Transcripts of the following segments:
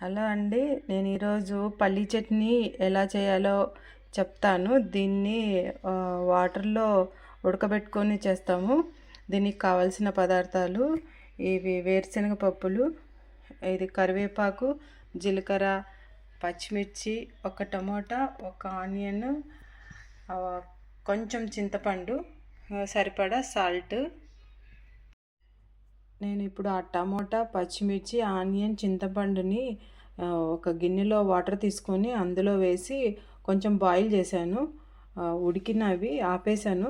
Hello అండి నేను ఈరోజు పల్లీ చట్నీ ఎలా చేయాలో చెప్తాను. దీన్ని వాటర్లో ఉడకబెట్టుకొని చేస్తాము. దీనికి కావాల్సిన పదార్థాలు ఇవి వేరుశనగ పప్పులు ఇది కరివేపాకు జీలకర్ర పచ్చిమిర్చి ఒక టమోటా ఒక ఆనియన్ కొంచెం చింతపండు సరిపడా సాల్ట్ నేను ఇప్పుడు ఆ టమోటా పచ్చిమిర్చి ఆనియన్ చింతపండుని ఒక గిన్నెలో వాటర్ తీసుకొని అందులో వేసి కొంచెం బాయిల్ చేశాను. ఉడికినవి ఆపేశాను.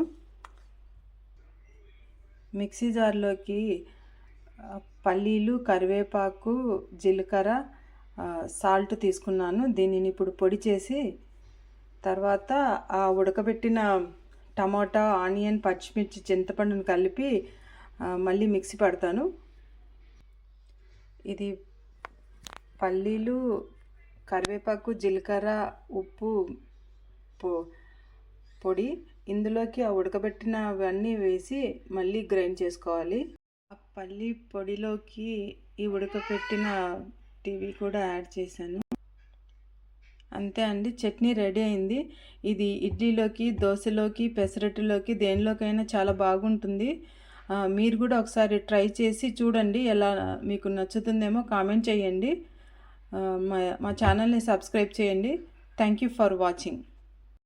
మిక్సీ జార్లోకి పల్లీలు కరివేపాకు జీలకర్ర సాల్ట్ తీసుకున్నాను. దీనిని ఇప్పుడు పొడి చేసి తర్వాత ఆ ఉడకబెట్టిన టమోటా ఆనియన్ పచ్చిమిర్చి చింతపండుని కలిపి మళ్ళీ మిక్సీ పడతాను. ఇది పల్లీలు కరివేపాకు జీలకర్ర ఉప్పు పొ పొడి ఇందులోకి ఆ ఉడకబెట్టినవన్నీ వేసి మళ్ళీ గ్రైండ్ చేసుకోవాలి. ఆ పల్లి పొడిలోకి ఈ ఉడకబెట్టిన టీవీ కూడా యాడ్ చేశాను. అంతే అండి చట్నీ రెడీ అయింది. ఇది ఇడ్లీలోకి దోశలోకి పెసరట్టులోకి దేనిలోకైనా చాలా బాగుంటుంది. మీరు కూడా ఒకసారి ట్రై చేసి చూడండి ఎలా మీకు నచ్చుతుందేమో కామెంట్ చేయండి. మా మా ఛానల్ని సబ్స్క్రైబ్ చేయండి. Thank you for watching